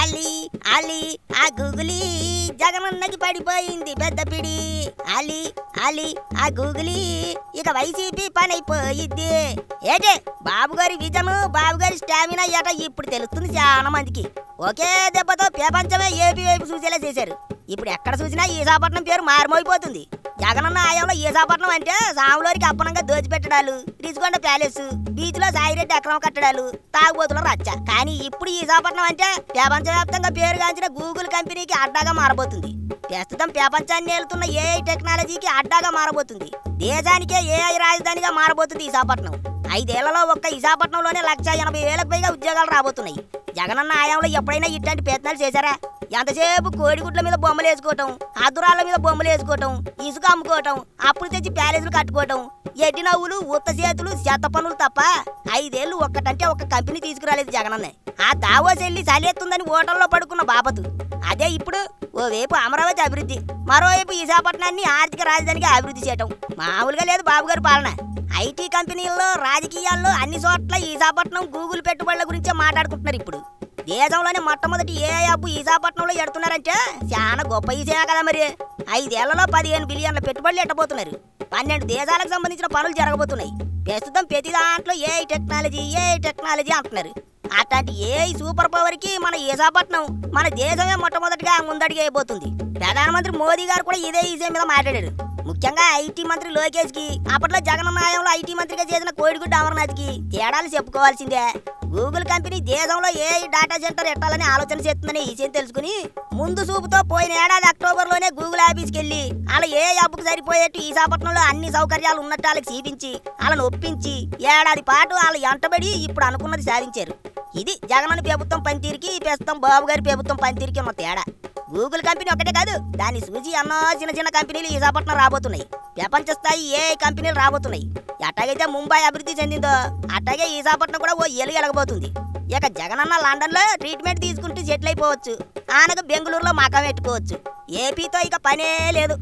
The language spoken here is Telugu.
అలి అలి ఆ గూగులి జగనన్నకి పడిపోయింది పెద్ద పిడి. అలి అలి ఆ గూగులి ఇక వైసీపీ పని అయిపోయిద్ది ఏటే బాబు గారి బాబుగారి బాబు గారి స్టామినా ఎట ఇప్పుడు తెలుస్తుంది చాలా మందికి. ఒకే దెబ్బతో ప్రపంచమే ఏపీ వైపు చూసేలా చేశారు. ఇప్పుడు ఎక్కడ చూసినా ఈశాపట్నం పేరు మారుమోగిపోతుంది జగనన్న ఆయంలో ఈసాపట్నం అంటే సాములోరికి అప్పనంగా దోచిపెట్టడాలు రిజికొండ ప్యాలెస్ బీచ్లో సాయిరెడ్డి అక్రమ కట్టడాలు తాగుబోతుల రచ్చ. కానీ ఇప్పుడు ఈసాపట్నం అంటే ప్రపంచవ్యాప్తంగా పేరుగాంచిన గూగుల్ కంపెనీకి అడ్డాగా మారబోతుంది. ప్రస్తుతం ప్రపంచాన్ని ఏలుతున్న ఏఐ టెక్నాలజీకి అడ్డాగా మారబోతుంది. దేశానికే ఏఐ రాజధానిగా మారబోతుంది ఈసాపట్నం. ఐదేళ్ళలో ఒక్క ఈసాపట్నంలోనే లక్ష ఎనభై వేలకు పైగా ఉద్యోగాలు రాబోతున్నాయి. జగనన్న ఆయంలో ఎప్పుడైనా ఇట్లాంటి ప్రయత్నాలు చేశారా? ఎంతసేపు కోడిగుడ్ల మీద బొమ్మలు వేసుకోవటం అదురాల మీద బొమ్మలు వేసుకోవటం ఇసుక అమ్ముకోవటం అప్పులు తెచ్చి ప్యాలెస్లు కట్టుకోవటం ఎడ్డి నవ్వులు ఉత్త చేతులు చెత్త పనులు తప్ప ఐదేళ్ళు ఒక్కటంటే ఒక్క కంపెనీ తీసుకురాలేదు జగనన్న. ఆ దావోస్ వెళ్ళి చలేస్తుందని ఓటర్లో పడుకున్న బాపతు. అదే ఇప్పుడు ఓవైపు అమరావతి అభివృద్ధి మరోవైపు విశాఖపట్నాన్ని ఆర్థిక రాజధానిగా అభివృద్ధి చేయటం. మామూలుగా లేదు బాబుగారి పాలన. ఐటీ కంపెనీల్లో రాజకీయాల్లో అన్ని చోట్ల విశాఖపట్నం గూగుల్ పెట్టుబడుల గురించే మాట్లాడుకుంటున్నారు ఇప్పుడు. దేశంలోనే మొట్టమొదటి ఏ అప్పు విశాఖపట్నంలో ఎడుతున్నారంటే చాలా గొప్ప విషయమే కదా మరి. ఐదేళ్ళలో పదిహేను బిలియన్ల పెట్టుబడులు ఎట్టబోతున్నారు. పన్నెండు దేశాలకు సంబంధించిన పనులు జరగబోతున్నాయి. ప్రస్తుతం ప్రతి దాంట్లో ఏ టెక్నాలజీ ఏ టెక్నాలజీ అంటున్నారు. అట్లాంటి ఏ సూపర్ పవర్కి మన విశాఖపట్నం మన దేశమే మొట్టమొదటిగా ముందడిగి అయిపోతుంది ప్రధానమంత్రి మోదీ గారు కూడా ఇదే విషయం మీద మాట్లాడారు. ముఖ్యంగా ఐటీ మంత్రి లోకేష్కి అప్పట్లో జగన్ నాయంలో ఐటీ మంత్రిగా చేసిన కోడిగుడ్డ అమర్నాథ్కి తేడాలు చెప్పుకోవాల్సిందే. గూగుల్ కంపెనీ దేశంలో ఏ డేటా సెంటర్ ఎట్టాలని ఆలోచన చేస్తుందని ఈ విషయం తెలుసుకుని ముందు చూపుతో పోయిన ఏడాది అక్టోబర్లోనే గూగుల్ ఆఫీస్కి వెళ్ళి అలా ఏ అబ్బుకు సరిపోయేట్టు విశాఖపట్నంలో అన్ని సౌకర్యాలు ఉన్నట్టు వాళ్ళకి చూపించి వాళ్ళని ఒప్పించి ఏడాది పాటు వాళ్ళ ఎంటబడి ఇప్పుడు అనుకున్నది సాధించారు. ఇది జగనన్న ప్రభుత్వం పనితీరుకి ప్రస్తుతం బాబు గారి ప్రభుత్వం పనితీరుకి ఉన్న తేడా. గూగుల్ కంపెనీ ఒకటే కాదు దాన్ని సూచి ఎన్నో చిన్న చిన్న కంపెనీలు విశాఖపట్నం రాబోతున్నాయి. ప్రపంచ స్థాయి ఏ కంపెనీలు రాబోతున్నాయి? ఎట్టాగైతే ముంబై అభివృద్ధి చెందిందో అట్టాగే విశాఖపట్నం కూడా ఓ ఎలుగు ఎలగబోతుంది. ఇక జగనన్న లండన్లో ట్రీట్మెంట్ తీసుకుంటూ సెటిల్ అయిపోవచ్చు ఆనకు బెంగళూరులో మకం పెట్టుకోవచ్చు ఏపీతో ఇక పనే లేదు.